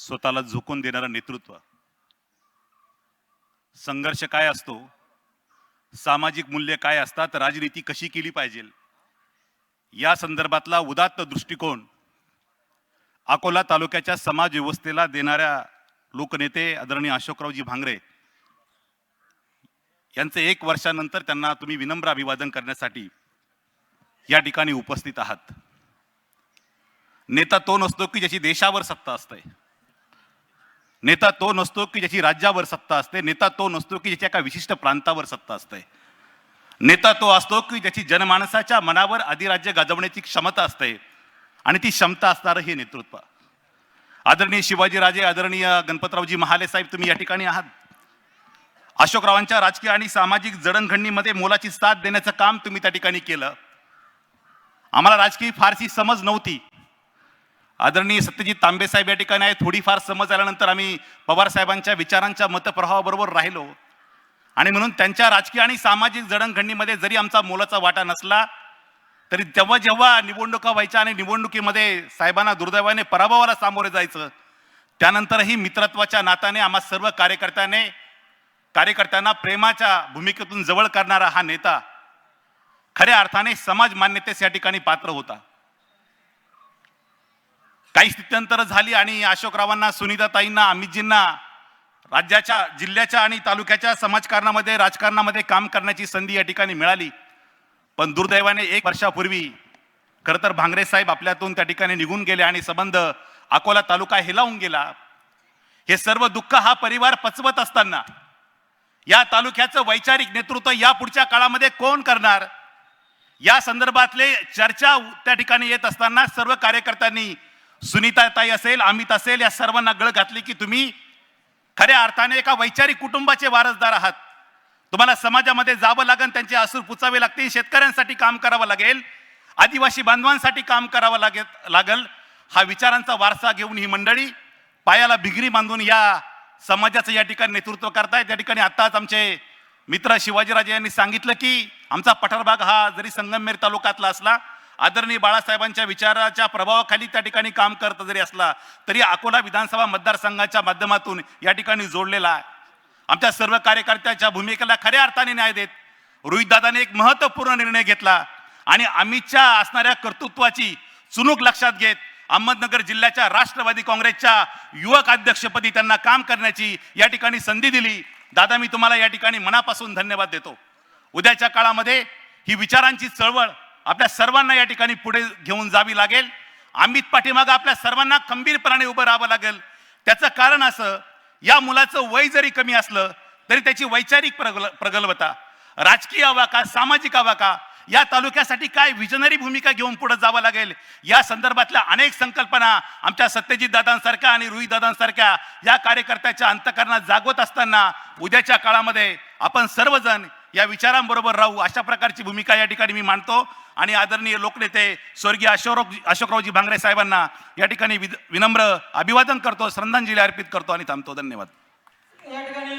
स्वतःला झोकून देणारं नेतृत्व. संघर्ष काय असतो? सामाजिक मूल्य काय असतात? राजनीती कशी केली पाहिजे? या संदर्भातला उदात्त दृष्टिकोन अकोला तालुक्याच्या समाज व्यवस्थेला देणाऱ्या लोकनेते आदरणीय अशोकरावजी भांगरे यांचे एक वर्षानंतर त्यांना तुम्ही विनम्र अभिवादन करण्यासाठी या ठिकाणी उपस्थित आहात. नेता तो नसतो की ज्याची देशावर सत्ता असते. नेता तो नसतो की ज्याची राज्यावर सत्ता असते नेता तो नसतो की ज्याच्या एका विशिष्ट प्रांतावर सत्ता असते. नेता तो असतो की ज्याची जनमानसाच्या मनावर अधिराज्य गाजवण्याची क्षमता असते आणि ती क्षमता असणारं हे नेतृत्व. आदरणीय शिवाजीराजे आदरणीय गणपतरावजी महाले साहेब तुम्ही या ठिकाणी आहात. अशोकरावांच्या राजकीय आणि सामाजिक जडणघडणीमध्ये मोलाची साथ देण्याचं काम तुम्ही त्या ठिकाणी केलं. आम्हाला राजकीय फारशी समज नव्हती. आदरणीय सत्यजित तांबे साहेब या ठिकाणी आहे. थोडीफार समज आल्यानंतर आम्ही पवार साहेबांच्या विचारांच्या मतप्रभावाबरोबर राहिलो. आणि म्हणून त्यांच्या राजकीय आणि सामाजिक जडणघडणीमध्ये जरी आमचा मोलाचा वाटा नसला तरी तेव्हा जेव्हा निवडणुका व्हायच्या आणि निवडणुकीमध्ये साहेबांना दुर्दैवाने पराभवाला सामोरे जायचं त्यानंतरही मित्रत्वाच्या नात्याने आम्हा सर्व कार्यकर्त्याने कार्यकर्त्यांना प्रेमाच्या भूमिकेतून जवळ करणारा हा नेता खऱ्या अर्थाने समाज मान्यतेस या ठिकाणी पात्र होता. काही स्थित्यंतर झाली आणि अशोकरावांना सुनीताताईंना अमितजींना राज्याच्या जिल्ह्याच्या आणि तालुक्याच्या समाजकारणामध्ये राजकारणामध्ये काम करण्याची संधी या ठिकाणी मिळाली. पण दुर्दैवाने एक वर्षापूर्वी खरं तर भांगरे साहेब आपल्यातून त्या ठिकाणी निघून गेले आणि संबंध अकोला तालुका हेलावून गेला. हे सर्व दुःख हा परिवार पचवत असताना या तालुक्याचं वैचारिक नेतृत्व या पुढच्या काळामध्ये कोण करणार? या संदर्भातले चर्चा त्या ठिकाणी येत असताना सर्व कार्यकर्त्यांनी सुनीताताई असेल अमित असेल या सर्वांना गळ घातली की तुम्ही खऱ्या अर्थाने एका वैचारिक कुटुंबाचे वारसदार आहात. तुम्हाला समाजामध्ये जावं लागेल त्यांचे असूर पुचावे लागतील शेतकऱ्यांसाठी काम करावं लागेल आदिवासी बांधवांसाठी काम करावं लागेल लागल. हा विचारांचा वारसा घेऊन ही मंडळी पायाला भिगरी बांधून या समाजाचं या ठिकाणी नेतृत्व करतायत त्या ठिकाणी आत्ताच आमचे मित्र शिवाजीराजे यांनी सांगितलं की आमचा पठारभाग हा जरी संगमनेर तालुक्यातला असला आदरणीय बाळासाहेबांच्या विचाराच्या प्रभावाखाली त्या ठिकाणी काम करत जरी असला तरी अकोला विधानसभा मतदारसंघाच्या माध्यमातून या ठिकाणी जोडलेला आहे. आमच्या सर्व कार्यकर्त्याच्या भूमिकेला खऱ्या अर्थाने न्याय देत रोहितदादाने एक महत्त्वपूर्ण निर्णय घेतला आणि अमितच्या असणाऱ्या कर्तृत्वाची चुनूक लक्षात घेत अहमदनगर जिल्ह्याच्या राष्ट्रवादी काँग्रेसच्या युवक अध्यक्षपदी त्यांना काम करण्याची या ठिकाणी संधी दिली. दादा मी तुम्हाला या ठिकाणी मनापासून धन्यवाद देतो. उद्याच्या काळामध्ये ही विचारांची चळवळ आपल्या सर्वांना या ठिकाणी पुढे घेऊन जावी लागेल. अमित पाठीमागं आपल्या सर्वांना खंबीरपणाने उभं राहावं लागेल. त्याचं कारण असं या मुलाचं वय जरी कमी असलं तरी त्याची वैचारिक प्रगल प्रगल्भता राजकीय आवाका सामाजिक आवाका या तालुक्यासाठी काय विजनरी भूमिका घेऊन पुढे जावं लागेल या संदर्भातल्या अनेक संकल्पना आमच्या सत्यजित दादांसारख्या आणि रुई दादांसारख्या या कार्यकर्त्याच्या अंतकरणात जागवत असताना उद्याच्या काळामध्ये आपण सर्वजण या विचारांबरोबर राहू अशा प्रकारची भूमिका या ठिकाणी मी मांडतो. आणि आदरणीय लोकनेते स्वर्गीय अशोक अशोकरावजी भांगरे साहेबांना या ठिकाणी विनम्र अभिवादन करतो श्रद्धांजली अर्पित करतो आणि थांबतो. धन्यवाद. या ठिकाणी